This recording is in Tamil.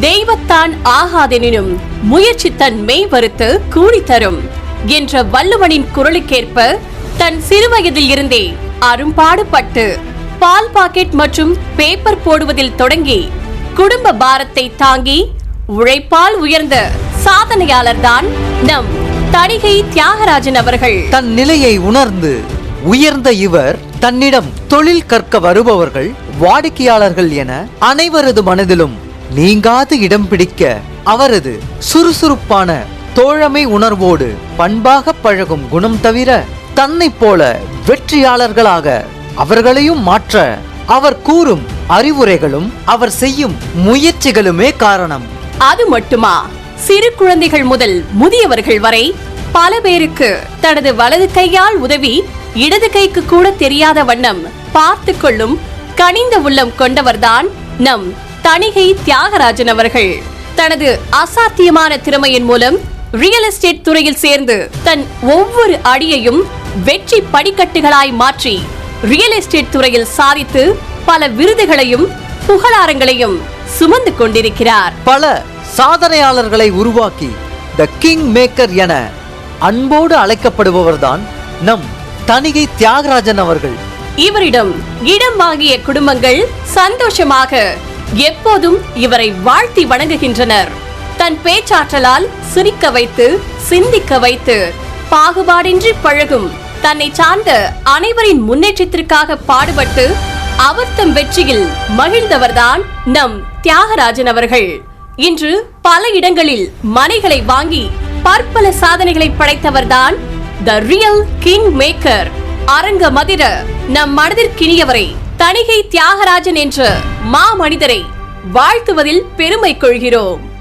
தெய்வத்தான் ஆகாதெனினும் முயற்சி தன் மெய் வறுத்து கூலி தரும் என்ற வள்ளுவனின் குரலுக்கேற்ப தன் சிறுவயதில் இருந்தே அரும்பாடுபட்டு பால் பாக்கெட் மற்றும் பேப்பர் போடுவதில் தொடங்கி குடும்ப பாரத்தை தாங்கி உழைப்பால் உயர்ந்த சாதனையாளர்தான் நம் தணிகை தியாகராஜன் அவர்கள். தன் நிலையை உணர்ந்து உயர்ந்த இவர் தன்னிடம் தொழில் கற்க வருபவர்கள் வாடிக்கையாளர்கள் என அனைவரது மனதிலும் நீங்காது இடம் பிடிக்க அவரது சுறுசுறுப்பான தோழமை உணர்வோடு பண்பாக பழகும் குணம் தவிர தன்னைப் போல வெற்றியாளர்களாக அவர்களையும் மாற்ற அவர் கூறும் அறிவுரைகளும் அவர் செய்யும் முயற்சிகளுமே காரணம். அது மட்டுமா? சிறு குழந்தைகள் முதல் முதியவர்கள் வரை பல பேருக்கு தனது வலது கையால் உதவி இடது கைக்கு கூட தெரியாத வண்ணம் பார்த்து கொள்ளும் கனிந்த உள்ளம் கொண்டவர்தான் நம் தணிகை தியாகராஜன் அவர்கள். தனது அசாத்தியமான திறமையின் மூலம் ரியல் எஸ்டேட் துறையில் சேர்ந்து தன் ஒவ்வொரு அடியையும் வெற்றி படிக்கட்டுகளாய் மாற்றி ரியல் எஸ்டேட் துறையில் சாதித்து பல விருதுகளையும் புகழாரங்களையும் சுமந்து கொண்டிருக்கிறார். பல சாதனையாளர்களை உருவாக்கி த கிங் மேக்கர் என அன்போடு அழைக்கப்படுபவர்தான் நம் தணிகை தியாகராஜன் அவர்கள். இவரிடம் இடம் வாங்கிய குடும்பங்கள் சந்தோஷமாக எப்போதும் இவரை வாழ்த்தி வணங்குகின்றனர். தன் பேச்சாற்றலால் சிரிக்க வைத்து சிந்திக்க வைத்து பாகுபாடின்றி பழகும் தன்னை சார்ந்த அனைவரின் முன்னேற்றத்திற்காக பாடுபட்டு அவர் தம் வெற்றியில் மகிழ்ந்தவர்தான் நம் தியாகராஜன் அவர்கள். இன்று பல இடங்களில் மனைகளை வாங்கி பற்பல சாதனைகளை படைத்தவர்தான் த ரியல் கிங் மேக்கர் அரங்க மதிர நம் மனதிற்கினியவரை தணிகை தியாகராஜன் என்ற மா மனிதரை வாழ்த்துவதில் பெருமை கொள்கிறோம்.